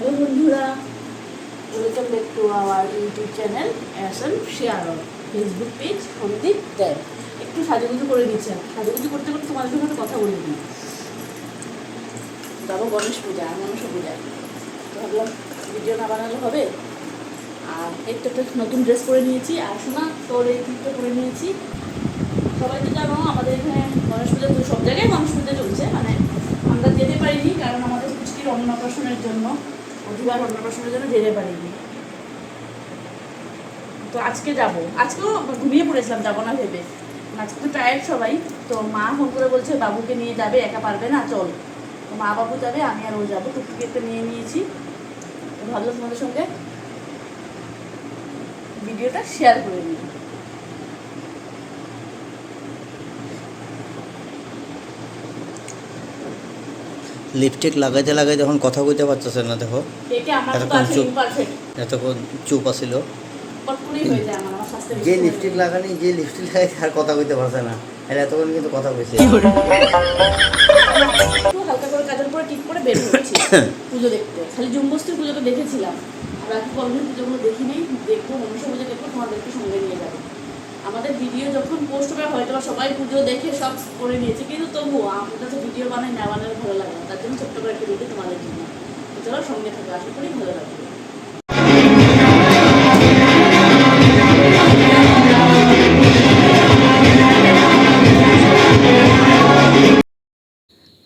Hello বন্ধুরা welcome back to our YouTube channel অ্যাসন share Facebook page Sandeep Dev একটু সাজুগুজু করে দিচ্ছে সাজুগুজু করতে করতে তোমাদের সঙ্গে একটা কথা বলে দিই যাব গণেশ পূজা আর পূজা। তো ভাবলাম ভিডিও না বানালে হবে। আর এই তো একটা নতুন ড্রেস পরে নিয়েছি। আর শোনা তোর এই ক্লিপটা পরে নিয়েছি। সবাই তো জানো, আমাদের এখানে গণেশ পূজা সব জায়গায় গণেশ পূজা চলছে। মানে আমরা যেতে পারিনি, কারণ আমাদের পুষ্টির অন্নপ্রাশনের জন্য। অধিবার অন্নপ্রাশনের জন্য যেতে পারিনি তো আজকে যাব। আজকেও ঘুমিয়ে পড়েছিলাম, যাব না ভেবে। আজকে তো টায়ার্ড সবাই। তো মা ফোন করে বলছে, বাবুকে নিয়ে যাবে, একা পারবে না, চল। তো মা বাবু যাবে, আমি আর ও যাব। টুকটুকি একটা নিয়ে নিয়েছি। ভাবলাম তোমাদের সঙ্গে ভিডিওটা শেয়ার করে নিই। লিপস্টিক লাগাইতে লাগাইতে এখন কথা কইতে পারতেছে না দেখো। এতক্ষণ চুপ। এতক্ষণ চুপ আছিল। পট করেই যায় আমার আমার স্বাস্থ্যের যে লিপস্টিক লাগানি যে লিপস্টিক লাগাই আর কথা কইতে পারছে না। আর এতক্ষণ কিন্তু কথা কইছে। হালকা করে কাজল করে ঠিক করে বের হচ্ছি পুজো দেখতে। খালি জুম্বস্তির পুজোটা দেখেছিলাম। আর বাকি কলমের পুজোগুলো দেখি নেই দেখব মনুষ্য পুজো দেখব তোমাদেরকে সঙ্গে নিয়ে যাব। আমাদের ভিডিও যখন পোস্ট হবে, হয়তো সবাই পুজো দেখে সব করে নিয়েছে। কিন্তু তবুও আমার কাছে ভিডিও বানাই, না বানালে ভালো লাগে তার জন্য ছোট্ট করে একটা ভিডিও তোমাদের জন্য। তো চলো সঙ্গে থাকবে আশা করি ভালো লাগবে।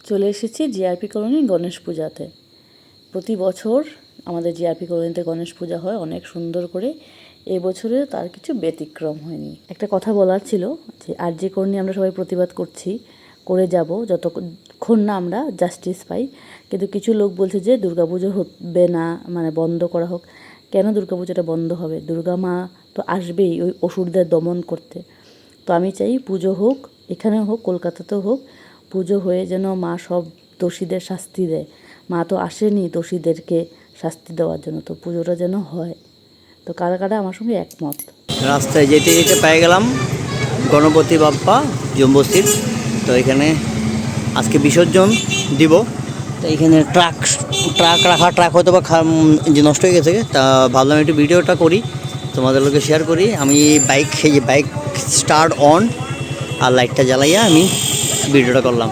চলে এসেছি জিআরপি কলোনি গণেশ পূজাতে। প্রতি বছর আমাদের জিআরপি কলোনিতে গণেশ পূজা হয়, অনেক সুন্দর করে। এই বছরে তার কিছু ব্যতিক্রম হয়নি। একটা কথা বলার ছিল যে, আর যে করণী আমরা সবাই প্রতিবাদ করছি, করে যাব, যতক্ষণ না আমরা জাস্টিস পাই। কিন্তু কিছু লোক বলছে যে, দুর্গাপুজো হবে না মানে বন্ধ করা হোক। কেন দুর্গাপুজোটা বন্ধ হবে? দুর্গা মা তো আসবেই ওই অসুরদের দমন করতে। তো আমি চাই পুজো হোক, এখানে হোক, কলকাতাতেও হোক, পুজো হয়ে যেন মা সব দোষীদের শাস্তি দেয়। মা তো আসেনি দোষীদেরকে শাস্তি দেওয়ার জন্য। তো পুজোটা যেন হয়। তো কারা কারা আমার সঙ্গে একমত? রাস্তায় যেতে যেতে পেয়ে গেলাম গণপতি বাপ্পা জম্বস্তির তো এখানে আজকে বিসর্জন দিব। তো এখানে ট্রাক ট্রাক রাখা, ট্রাক হয়তো বা যে নষ্ট হয়ে গেছে, তা ভাবলাম একটু ভিডিওটা করি, তোমাদের লোকে শেয়ার করি। আমি বাইক যে বাইক স্টার্ট অন আর লাইটটা জ্বালাইয়া আমি ভিডিওটা করলাম।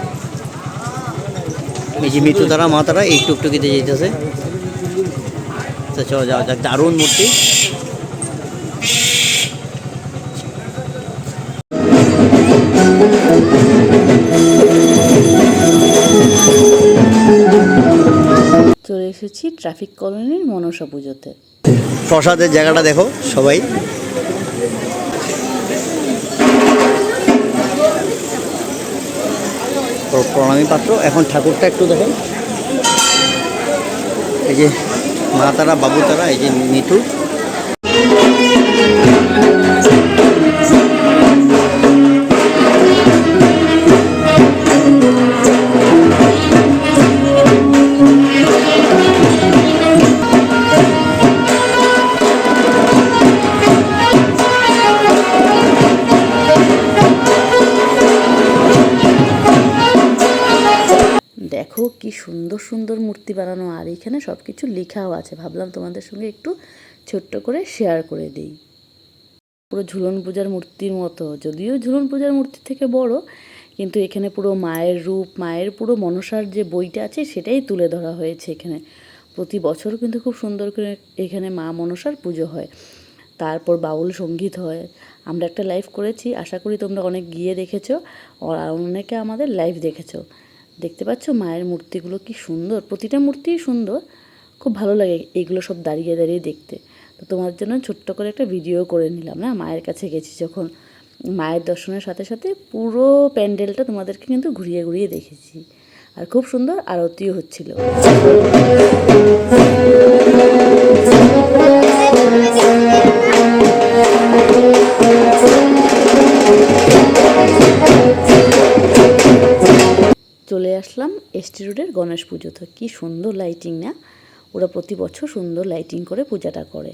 এই যে মৃত্যু তারা মা তারা এই টুকটুকিতে যেতেছে। তো চলো যাওয়া যাক দারুণ মূর্তি। চলে এসেছি ট্রাফিক কলোনির মনসা পুজোতে। প্রসাদের জায়গাটা দেখো সবাই। প্র- প্রণামী পাত্র এখন ঠাকুরটা একটু দেখেন। এই যে মা তারা বাবু তারা এই যে নিতু দেখো কি সুন্দর সুন্দর মূর্তি বানানো এখানে সব কিছু লেখাও আছে। ভাবলাম তোমাদের সঙ্গে একটু ছোট্ট করে শেয়ার করে দিই। পুরো ঝুলন পূজার মূর্তির মতো। যদিও ঝুলন পূজার মূর্তি থেকে বড়, কিন্তু এখানে পুরো মায়ের রূপ, মায়ের পুরো মনসার যে বইটা আছে, সেটাই তুলে ধরা হয়েছে এখানে। প্রতি বছর কিন্তু খুব সুন্দর করে এখানে মা মনসার পুজো হয়। তারপর বাউল সংগীত হয়। আমরা একটা লাইভ করেছি। আশা করি তোমরা অনেক গিয়ে দেখেছ। আর অনেকে আমাদের লাইভ দেখেছ। দেখতে পাচ্ছ মায়ের মূর্তিগুলো কি সুন্দর, প্রতিটা মূর্তিই সুন্দর। খুব ভালো লাগে এইগুলো সব দাঁড়িয়ে দাঁড়িয়ে দেখতে। তো তোমার জন্য ছোট্ট করে একটা ভিডিও করে নিলাম, না? মায়ের কাছে গেছি যখন মায়ের দর্শনের সাথে সাথে পুরো প্যান্ডেলটা তোমাদেরকে কিন্তু ঘুরিয়ে ঘুরিয়ে দেখেছি। আর খুব সুন্দর আরতিও হচ্ছিল। এসটি রোডের গণেশ পুজোতে কি সুন্দর লাইটিং না? ওরা প্রতি বছর সুন্দর লাইটিং করে পূজাটা করে।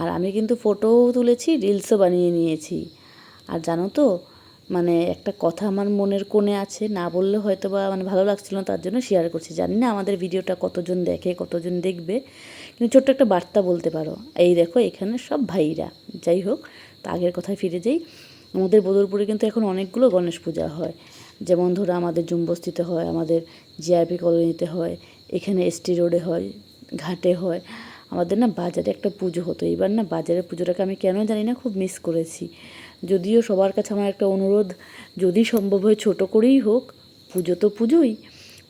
আর আমি কিন্তু ফটোও তুলেছি রিলসও বানিয়ে নিয়েছি। আর জানো তো মানে একটা কথা আমার মনের কোণে আছে, না বললে হয়তো বা মানে ভালো লাগছিল না, তার জন্য শেয়ার করছি। জানি না আমাদের ভিডিওটা কতজন দেখে, কতজন দেখবে, কিন্তু ছোট্ট একটা বার্তা বলতে পারো। এই দেখো, এখানে সব ভাইরা। যাই হোক, তা আগের কথায় ফিরে যাই। আমাদের বদরপুরে কিন্তু এখন অনেকগুলো গণেশ পূজা হয়। যেমন ধরো আমাদের জুমবস্তিতে হয়, আমাদের জিআরপি কলোনিতে হয়, এখানে এসটি রোডে হয়, ঘাটে হয়। আমাদের না বাজারে একটা পুজো হতো। এইবার না বাজারের পুজোটাকে আমি কেন জানি না, খুব মিস করেছি। যদিও সবার কাছে আমার একটা অনুরোধ, যদি সম্ভব হয় ছোট করেই হোক, পুজো তো পুজোই,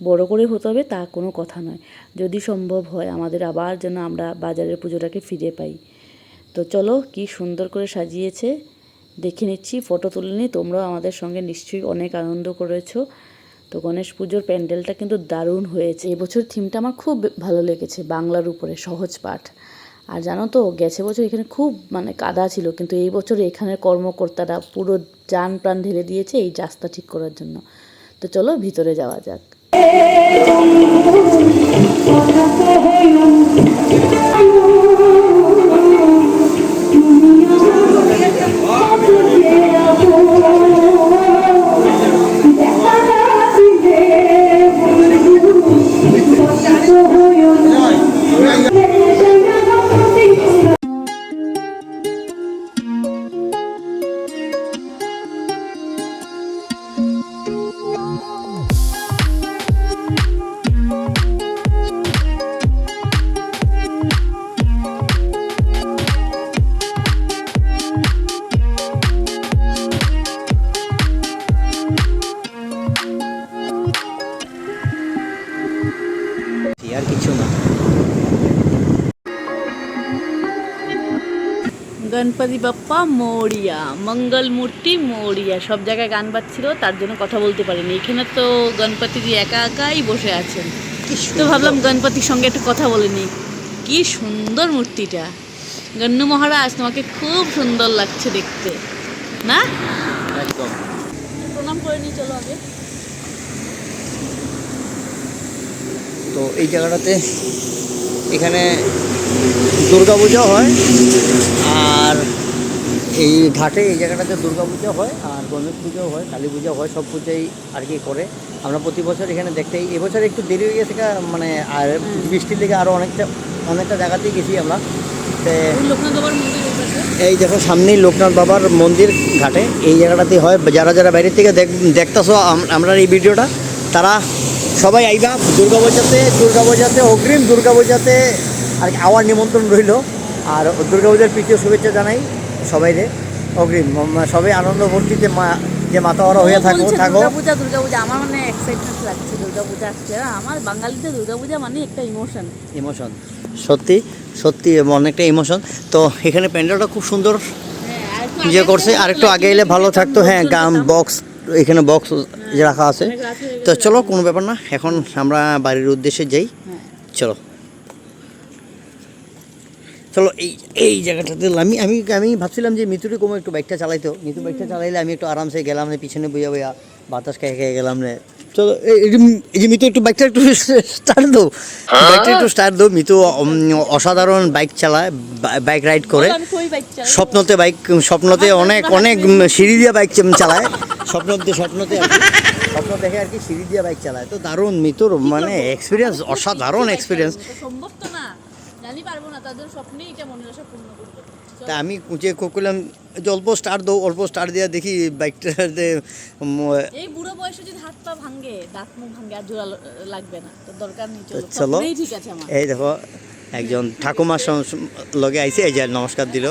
বড় করে হতে হবে তা কোনো কথা নয়। যদি সম্ভব হয় আমাদের আবার যেন আমরা বাজারের পুজোটাকে ফিরে পাই। তো চলো কি সুন্দর করে সাজিয়েছে দেখে নিচ্ছি ফটো তুলে নিই। তোমরাও আমাদের সঙ্গে নিশ্চয়ই অনেক আনন্দ করেছ। তো গণেশ পুজোর প্যান্ডেলটা কিন্তু দারুণ হয়েছে। এবছর থিমটা আমার খুব ভালো লেগেছে, বাংলার উপরে সহজ পাঠ। আর জানো তো, গেছে বছর এখানে খুব মানে কাদা ছিল, কিন্তু এই বছর এখানের কর্মকর্তারা পুরো যান প্রাণ ঢেলে দিয়েছে এই রাস্তা ঠিক করার জন্য। তো চলো ভিতরে যাওয়া যাক। গণপতি বাপ্পা মৌরিয়া মঙ্গল মূর্তি মৌরিয়া। সব জায়গায় গান বাজছিল তার জন্য কথা বলতে পারিনি। এখানে তো গণপতিজি একা একাই বসে আছেন। তো ভাবলাম গণপতির সঙ্গে একটু কথা বলে নিই। কি সুন্দর মূর্তিটা। গণ্য মহারাজ তোমাকে খুব সুন্দর লাগছে দেখতে। না? একদম। প্রণাম করে নিই চলো আগে। তো এই জায়গাটাতে এখানে দুর্গা পূজা হয়। আর এই ঘাটে এই জায়গাটাতে দুর্গা পূজা হয় আর গণেশ পুজো হয় কালী পূজা হয় সব পুজোই আর কি করে। আমরা প্রতি বছর এখানে দেখতে এবছর একটু দেরি হয়ে গেছে মানে আর বৃষ্টির লেগে আরও অনেকটা অনেকটা জায়গাতেই গেছি আমরা। এই দেখো সামনেই লোকনাথ বাবার মন্দির ঘাটে। এই জায়গাটাতে হয়। যারা যারা বাইরের থেকে দেখ দেখতেছো আমরা এই ভিডিওটা তারা সবাই আইবা। দুর্গা পূজাতে দুর্গা পূজাতে অগ্রিম দুর্গা পূজাতে আর কি আওয়ার নিমন্ত্রণ রইল। আর দুর্গা পূজার প্রীতীয় শুভেচ্ছা জানাই সবাইরে অগ্রিম সবাই আনন্দ ভর্তিতে মা যে মাতাওয়ারা হয়ে থাকো থাকো। দুর্গাপূজা দুর্গাপূজা আমার মানে এক্সাইটমেন্ট লাগছে দুর্গাপূজা আসছে আর আমার বাঙালিতে দুর্গাপূজা মানে একটা ইমোশন ইমোশন সত্যি সত্যি অনেকটা ইমোশন তো এখানে প্যান্ডেলটা খুব সুন্দর হ্যাঁ, ইয়ে করছে। আর একটু আগে এলে ভালো থাকতো। হ্যাঁ গান বক্স এখানে বক্স রাখা আছে। তো চলো কোনো ব্যাপার না। এখন আমরা বাড়ির উদ্দেশ্যে যাই। হ্যাঁ। চলো। চলো এই এই জায়গাটাতে আমি আমি আমি ভাবছিলাম যে মিতুরি কোনো একটু বাইকটা চালাইতো। মিতু বাইকটা চালাইলে আমি একটু আরামসে গেলাম না পিছনে বইয়া বইয়া বাতাস খেয়ে খেয়ে গেলাম রে। চলো এই যে- মিতু একটু বাইকটা একটু স্টার্ট দো বাইকটা একটু স্টার্ট দো মিতু অসাধারণ বাইক চালায় বাইক রাইড করে। স্বপ্নতে বাইক স্বপ্নতে অনেক অনেক সিঁড়ি দিয়ে বাইক চালায়। স্বপ্নতে স্বপ্নতে স্বপ্ন দেখে আর কি সিঁড়ি দিয়ে বাইক চালায়। তো দারুণ মিতুর মানে এক্সপিরিয়েন্স অসাধারণ এক্সপিরিয়েন্স না। জানি পারব না তাদের স্বপ্নেই এটা মনের আশা পূর্ণ করবে। তা আমি যে করলাম যে অল্প স্টার দো অল্প স্টার দিয়ে দেখি বাইকটাতে উম, এই বুড়ো বয়সে যদি হাত পা ভাঙে দাঁত মুখ ভাঙে আর জোড়া লাগবে না তো দরকার নেই চলো। ঠিক আছে আমার। এই দেখো একজন ঠাকুমার লগে আইছে এই যে নমস্কার দিল।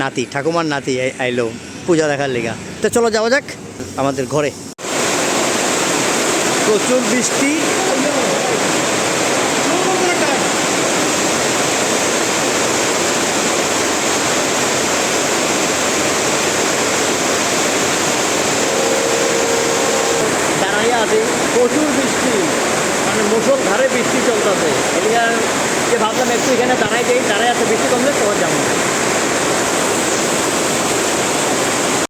নাতি ঠাকুমার নাতি আইলো পূজা দেখার লেগা। তো চলো যাওয়া যাক আমাদের ঘরে। প্রচুর বৃষ্টি দাঁড়াইয়া আছে প্রচুর বৃষ্টি মুসল ধারে বৃষ্টি চলতেছে। এদিকে যে ভাবলাম একটু এখানে দাঁড়াই যাই দাঁড়াই আছে বৃষ্টি কমলে তখন যাব।